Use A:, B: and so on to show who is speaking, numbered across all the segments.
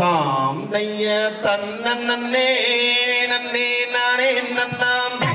A: தாம் தைய தன்னே நன்னே நானே நன்னாம்.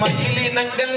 A: மயிலினங்கள்.